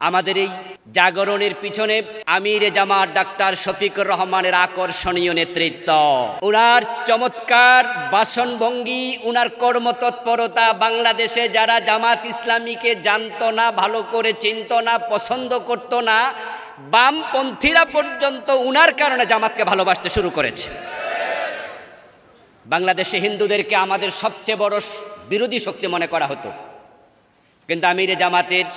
আমাদের এই জাগরণের পিছনে আমির জামাত ডাক্তার শফিকুর রহমানের আকর্ষণীয় নেতৃত্ব। উনার চমৎকার বাসনভঙ্গি, উনার কর্মতৎপরতা বাংলাদেশে যারা জামাত ইসলামীকে জানতো না, ভালো করে চিনত না, পছন্দ করত না, বামপন্থীরা পর্যন্ত উনার কারণে জামাতকে ভালোবাসতে শুরু করেছে। বাংলাদেশে হিন্দুদেরকে আমাদের সবচেয়ে বড় বিরোধী শক্তি মনে করা হতো। কিন্তু আমিরে জামাতের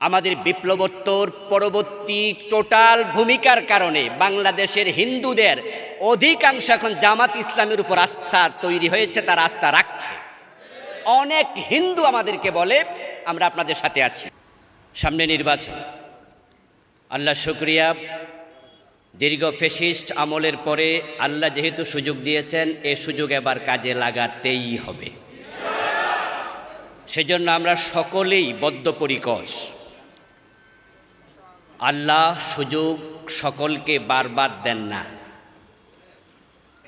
আমাদের বিপ্লবোত্তর পরবর্তী টোটাল ভূমিকার কারণে বাংলাদেশের হিন্দুদের অধিকাংশ এখন জামাত ইসলামের উপর আস্থা তৈরি হয়েছে, তার আস্থা রাখছে। অনেক হিন্দু আমাদেরকে বলে, আমরা আপনাদের সাথে আছি। সামনে নির্বাচন। আল্লাহ শুক্রিয়া। দীর্ঘ ফেসিস্ট আমলের পরে আল্লাহ যেহেতু সুযোগ দিয়েছেন, এ সুযোগ এবার কাজে লাগাতেই হবে। সেজন্য আমরা সকলেই বদ্ধপরিকর। আল্লাহ সুযোগ সকলকে বারবার দেন না।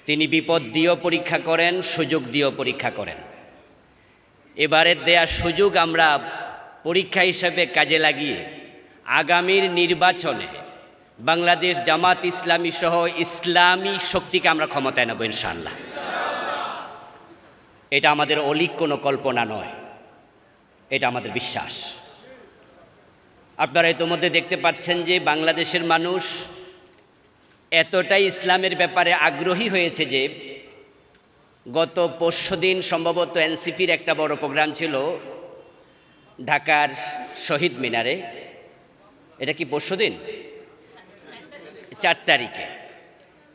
তিনি বিপদ দিয়েও পরীক্ষা করেন, সুযোগ দিয়েও পরীক্ষা করেন। এবারের দেয়া সুযোগ আমরা পরীক্ষা হিসেবে কাজে লাগিয়ে আগামীর নির্বাচনে বাংলাদেশ জামাত ইসলামী সহ ইসলামী শক্তিকে আমরা ক্ষমতায় নেব ইনশাল্লাহ এটা আমাদের অলিক কোনো কল্পনা নয়। এটা আমাদের বিশ্বাস। আপনারা ইতোমধ্যে দেখতে পাচ্ছেন যে বাংলাদেশের মানুষ এতটাই ইসলামের ব্যাপারে আগ্রহী হয়েছে যে গত পরশু দিন সম্ভবত এনসিপির একটা বড় প্রোগ্রাম ছিল ঢাকার শহীদ মিনারে। এটা কি পরশু দিন? চার তারিখে।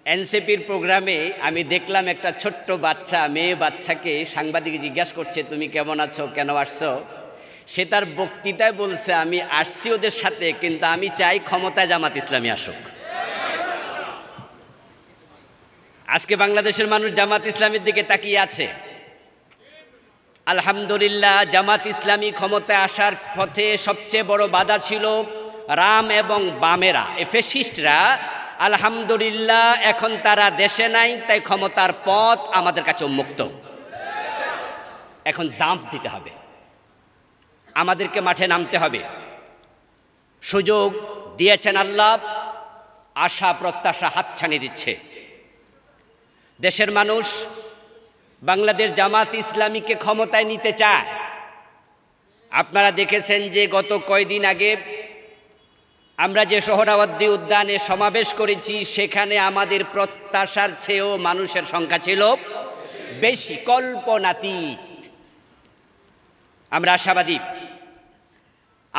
এনসিপির প্রোগ্রামে আমি দেখলাম একটা ছোট্ট বাচ্চা, মেয়ে বাচ্চাকে সাংবাদিক জিজ্ঞাসা করছে, তুমি কেমন আছো? কেন আসছো? সে তার বক্তৃতায় বলছে, আমি আসছি ওদের সাথে, কিন্তু আমি চাই ক্ষমতায় জামাত ইসলামী আসুক। আজকে বাংলাদেশের মানুষ জামাত ইসলামের দিকে তাকিয়ে আছে। আলহামদুলিল্লাহ, জামাত ইসলামী ক্ষমতায় আসার পথে সবচেয়ে বড় বাধা ছিল রাম এবং বামেরা। এ ফেসিস্টরা, আলহামদুলিল্লাহ, এখন তারা দেশে নাই, তাই ক্ষমতার পথ আমাদের কাছে উন্মুক্ত। এখন জাম্প দিতে হবে। আমাদেরকে মাঠে নামতে হবে। সুযোগ দিয়েছেন আল্লাহ, আশা, প্রত্যাশা হাতছানি দিচ্ছে। দেশের মানুষ বাংলাদেশ জামাত ইসলামীকে ক্ষমতায় নিতে চায়। আপনারা দেখেছেন যে গত কয়দিন আগে আমরা যে সোহরাওয়ার্দী উদ্যানে সমাবেশ করেছি, সেখানে আমাদের প্রত্যাশার চেয়েও মানুষের সংখ্যা ছিল বেশি, কল্পনাতীত। আমরা আশাবাদী।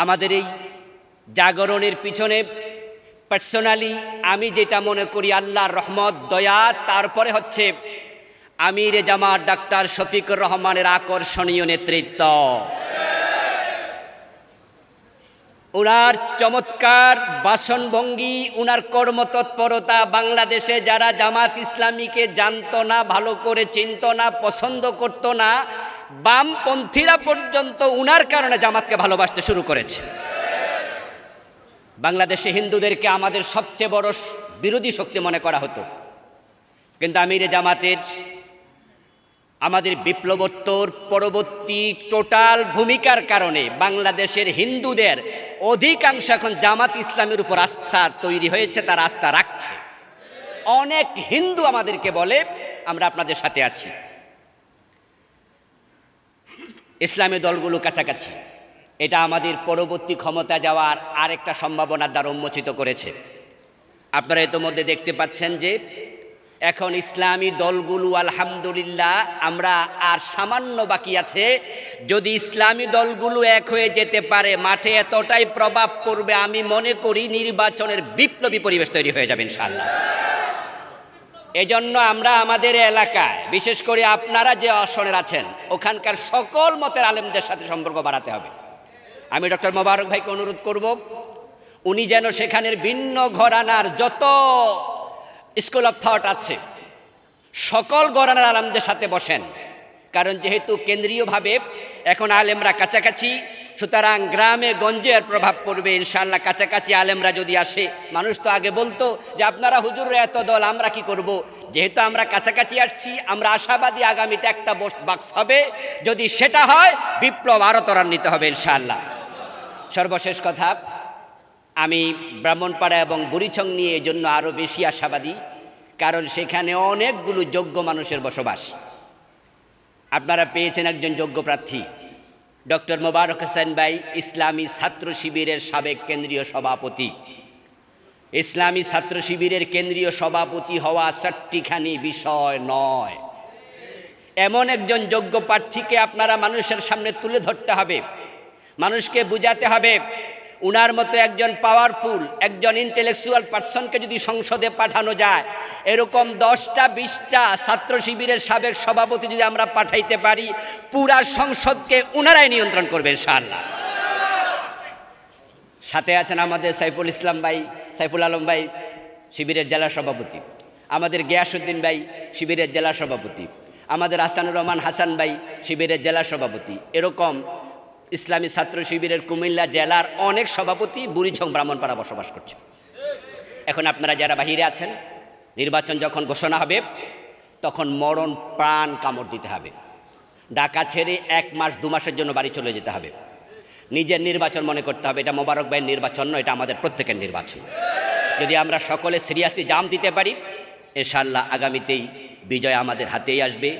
আমাদের এই জাগরণের পিছনে পার্সোনালি আমি যেটা মনে করি আল্লাহর রহমত, দয়া, তারপরে হচ্ছে আমির জামাত ডাক্তার শফিকুর রহমানের আকর্ষণীয় নেতৃত্ব। উনার চমৎকার বাসনভঙ্গি ওনার কর্মতৎপরতা বাংলাদেশে যারা জামাত ইসলামীকে জানতো না, ভালো করে চিনত না, পছন্দ করত না বামপন্থীরা পর্যন্ত উনার কারণে জামাতকে ভালোবাসতে শুরু করেছে। বাংলাদেশে হিন্দুদেরকে আমাদের সবচেয়ে বড় বিরোধী শক্তি মনে করা হতো। কিন্তু আমির জামাতের আমাদের বিপ্লবোত্তর পরবর্তী টোটাল ভূমিকার কারণে বাংলাদেশের হিন্দুদের অধিকাংশ এখন জামাত ইসলামের উপর আস্থা তৈরি হয়েছে, তার আস্থা রাখছে। অনেক হিন্দু আমাদেরকে বলে, আমরা আপনাদের সাথে আছি। ইসলামী দলগুলো কাছাকাছি। এটা আমাদের পরবর্তী ক্ষমতা যাওয়ার আরেকটা সম্ভাবনার দ্বারা উন্মোচিত করেছে। আপনারা ইতোমধ্যে দেখতে পাচ্ছেন যে, এখন ইসলামী দলগুলো আলহামদুলিল্লাহ আমরা আর সামান্য বাকি আছে। যদি ইসলামী দলগুলো এক হয়ে যেতে পারে, মাঠে এতটাই প্রভাব পড়বে, আমি মনে করি নির্বাচনের বিপ্লবী পরিবেশ তৈরি হয়ে যাবে ইনশাল্লাহ এজন্য আমরা আমাদের এলাকায়, বিশেষ করে আপনারা যে আসনের আছেন, ওখানকার সকল মতের আলেমদের সাথে সম্পর্ক বাড়াতে হবে। আমি ডক্টর মোবারক ভাইকে অনুরোধ করব, উনি যেন সেখানের ভিন্ন ঘরানার যত স্কুল অফ থট আছে, সকল ঘরানার আলেমদের সাথে বসেন। কারণ যেহেতু কেন্দ্রীয়ভাবে এখন আলেমরা কাছাকাছি সুতরাং গ্রামে গঞ্জের প্রভাব পড়বে ইনশাল্লাহ কাছাকাছি আলেমরা যদি আসে, মানুষ তো আগে বলতো যে, আপনারা হুজুর, এত দল, আমরা কি করব। যেহেতু আমরা কাছাকাছি আসছি, আমরা আশাবাদী আগামীতে একটা বাক্স হবে। যদি সেটা হয়, বিপ্লব আরও ত্বরান্বিত হবে ইনশাল্লাহ সর্বশেষ কথা, আমি ব্রাহ্মণপাড়া এবং বুড়িছং নিয়ে এজন্য আরও বেশি আশাবাদী, কারণ সেখানে অনেকগুলো যোগ্য মানুষের বসবাস। আপনারা পেয়েছেন একজন যোগ্য প্রার্থী। ডক্টর মোবারক হোসেন ভাই ইসলামী ছাত্র শিবিরের সাবেক কেন্দ্রীয় সভাপতি। ইসলামী ছাত্র শিবিরের কেন্দ্রীয় সভাপতি হওয়া চারটিখানি বিষয় নয়। এমন একজন যোগ্য প্রার্থীকে আপনারা মানুষের সামনে তুলে ধরতে হবে। মানুষকে বুঝাতে হবে উনার মতো একজন পাওয়ারফুল একজন ইন্টেলেকচুয়াল পার্সনকে যদি সংসদে পাঠানো যায়, এরকম দশটা, বিশটা ছাত্র শিবিরের সাবেক সভাপতি যদি আমরা পাঠাইতে পারি, পুরা সংসদকে উনারাই নিয়ন্ত্রণ করবে, ইনশাআল্লাহ। সাথে আছেন আমাদের সাইফুল ইসলাম ভাই, সাইফুল আলম ভাই, শিবিরের জেলা সভাপতি। আমাদের গিয়াসুদ্দিন ভাই, শিবিরের জেলা সভাপতি। আমাদের আসানুর রহমান হাসান ভাই, শিবিরের জেলা সভাপতি। এরকম ইসলামী ছাত্র শিবিরের কুমিল্লা জেলার অনেক সভাপতি বুড়িছং ব্রাহ্মণপাড়া বসবাস করছে। এখন আপনারা যারা বাহিরে আছেন, নির্বাচন যখন ঘোষণা হবে, তখন মরণ প্রাণ কামড় দিতে হবে। ঢাকা ছেড়ে এক মাস, দু মাসের জন্য বাড়ি চলে যেতে হবে। নিজের নির্বাচন মনে করতে হবে, এটা মোবারক ভাইয়ের নির্বাচন নয়, এটা আমাদের প্রত্যেকের নির্বাচন। যদি আমরা সকলে সিরিয়াসলি জাম দিতে পারি ইনশাল্লাহ আগামীতেই বিজয় আমাদের হাতেই আসবে।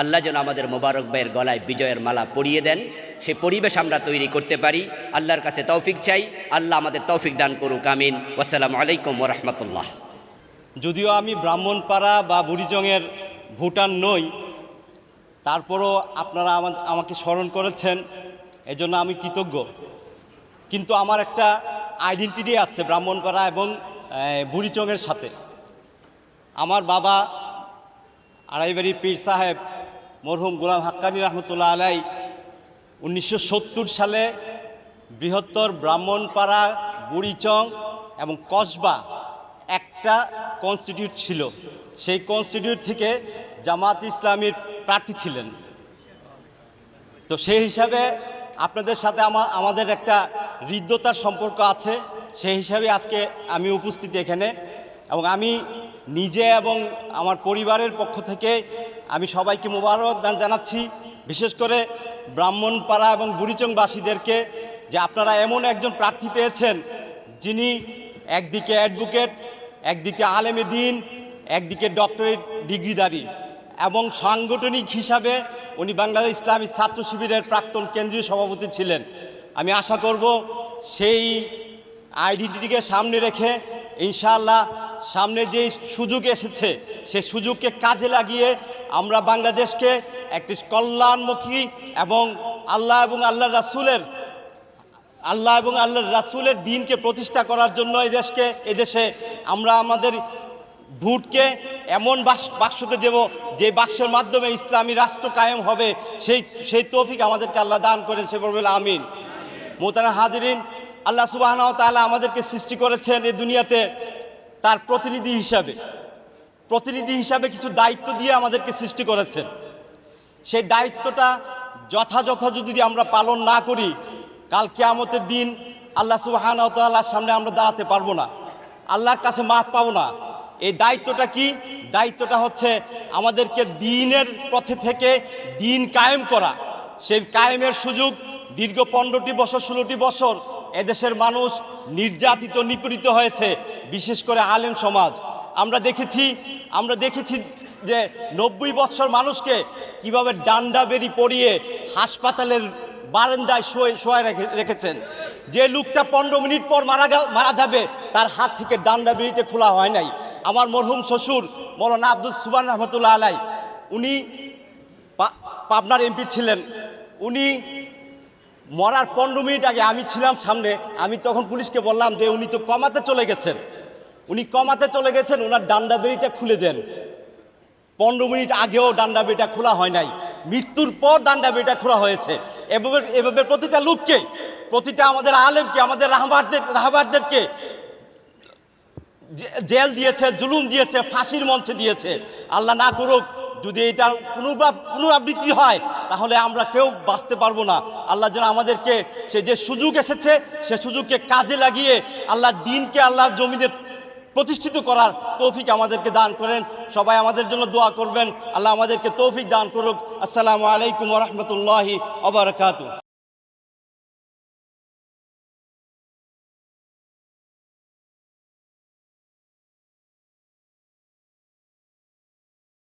আল্লাহ যেন আমাদের মোবারক ভাইয়ের গলায় বিজয়ের মালা পরিয়ে দেন। সে পরিবেশ আমরা তৈরি করতে পারি। আল্লাহর কাছে তৌফিক চাই। আল্লাহ আমাদের তৌফিক দান করুক। আমিন। আসসালামু আলাইকুম ওরহমতুল্লাহ যদিও আমি ব্রাহ্মণপাড়া বা বুড়িজংয়ের ভুটান নই, তারপরও আপনারা আমা- আমাকে স্মরণ করেছেন, এজন্য আমি কৃতজ্ঞ। কিন্তু আমার একটা আইডেন্টিটি আছে ব্রাহ্মণপাড়া এবং বুড়িচংয়ের সাথে। আমার বাবা আড়াইবাড়ি পীর সাহেব মরহুম গোলাম হাক্কানি রহমতুল্লাহ আলাই উনিশশো সত্তর সালে বৃহত্তর ব্রাহ্মণপাড়া, বুড়িচং এবং কসবা একটা কনস্টিটিউট ছিল। সেই কনস্টিটিউট থেকে জামাত ইসলামীর প্রার্থী ছিলেন। তো সেই হিসাবে আপনাদের সাথে আমা- আমাদের একটা হৃদ্যতার সম্পর্ক আছে। সেই হিসাবে আজকে আমি উপস্থিত এখানে এবং আমি নিজে এবং আমার পরিবারের পক্ষ থেকে আমি সবাইকে মোবারক জানাচ্ছি। বিশেষ করে ব্রাহ্মণপাড়া এবং বুড়িচংবাসীদেরকে যে আপনারা এমন একজন প্রার্থী পেয়েছেন যিনি একদিকে অ্যাডভোকেট, একদিকে আলেমে দিন, একদিকে ডক্টরেট ডিগ্রিধারী এবং সাংগঠনিক হিসাবে উনি বাংলাদেশ ইসলামী ছাত্র শিবিরের প্রাক্তন কেন্দ্রীয় সভাপতি ছিলেন। আমি আশা করব সেই আইডেন্টিটিকে সামনে রেখে ইনশাআল্লাহ সামনে যে সুযোগ এসেছে সেই সুযোগকে কাজে লাগিয়ে আমরা বাংলাদেশকে একটি কল্যাণমুখী এবং আল্লাহ এবং আল্লাহ রাসূলের, আল্লাহ এবং আল্লাহর রাসূলের দিনকে প্রতিষ্ঠা করার জন্য এই দেশকে এদেশে আমরা আমাদের ভোটকে এমন বাক্স, বাক্সতে দেব যে বাক্সের মাধ্যমে ইসলামী রাষ্ট্র কায়েম হবে। সেই সেই তৌফিক আমাদেরকে আল্লাহ দান করেন, সে বলবে আমিন। মোতানা হাজিরিন, আল্লাহ সুবাহ তালা আমাদেরকে সৃষ্টি করেছেন এই দুনিয়াতে তার প্রতিনিধি হিসাবে। প্রতিনিধি হিসাবে কিছু দায়িত্ব দিয়ে আমাদেরকে সৃষ্টি করেছেন। সেই দায়িত্বটা যথাযথ যদি আমরা পালন না করি, কাল কেয়ামতের দিন আল্লাহ সুবাহান তাল্লাহর সামনে আমরা দাঁড়াতে পারব না। আল্লাহর কাছে মাফ পাবো না। এই দায়িত্বটা কি? দায়িত্বটা হচ্ছে আমাদেরকে দিনের পথে থেকে দিন কায়েম করা। সেই কায়েমের সুযোগ দীর্ঘ পনেরোটি বছর, ষোলোটি বছর এদেশের মানুষ নির্যাতিত, নিপীড়িত হয়েছে, বিশেষ করে আলেম সমাজ। আমরা দেখেছি আমরা দেখেছি যে নব্বই বছর মানুষকে কীভাবে ডান্ডা বেরি পরিয়ে হাসপাতালের বারান্দায় শোয়ে শোয়া রেখে- রেখেছেন। যে লোকটা পনেরো মিনিট পর মারা মারা যাবে, তার হাত থেকে ডান্ডা বেরিটা খোলা হয় নাই। আমার মরহুম শ্বশুর মৌলানা আব্দুল সুবান রহমতুল্লাহ আলাই, উনি পাবনার এমপি ছিলেন। উনি মরার পনেরো মিনিট আগে আমি ছিলাম সামনে, আমি তখন পুলিশকে বললাম যে উনি তো কমাতে চলে গেছেন। উনি কমাতে চলে গেছেন, ওনার ডান্ডা বেরিটা খুলে দেন। পনেরো মিনিট আগেও ডান্ডা বেটা খোলা হয় নাই। মৃত্যুর পর ডান্ডা বেটা খোলা হয়েছে। এভাবে এভাবে প্রতিটা লোককে, প্রতিটা আমাদের আলেমকে, আমাদের রাহবারদের, রাহবারদেরকে জেল দিয়েছে, জুলুম দিয়েছে, ফাঁসির মঞ্চে দিয়েছে। আল্লাহ না করুক, যদি এটা পুনরাব- পুনরাবৃত্তি হয়, তাহলে আমরা কেউ বাঁচতে পারব না। আল্লাহ যেন আমাদেরকে সে যে সুযোগ এসেছে, সে সুযোগকে কাজে লাগিয়ে আল্লাহ দিনকে আল্লাহর জমিনে প্রতিষ্ঠিত করার তৌফিক আমাদেরকে দান করেন। সবাই আমাদের জন্য দোয়া করবেন। আল্লাহ আমাদেরকে তৌফিক দান করুক। আসসালামু আলাইকুম রহমতুল্লাহি অবরকাতু